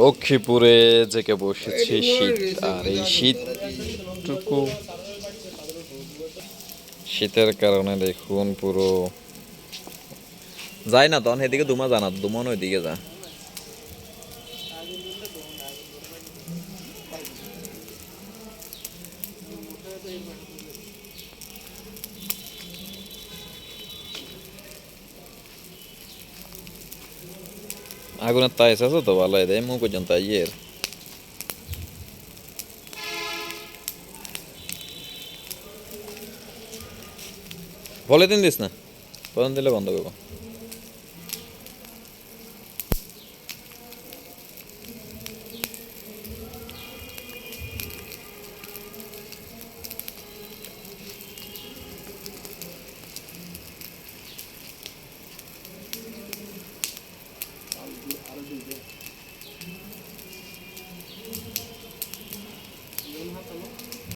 লক্ষ্মীপুরে জেকে বসেছে শীত আর এই শীতটুকু। শীতের কারণে দেখুন পুরো। যায় না তখন এদিকে দুমা জানা দুমন ওইদিকে যা। আগুনের তাইস আছে তো ভালো দেয় মুখ পর্যন্ত ইয়ের বলে দিন দিস না বলেন দিলে বন্ধ করবো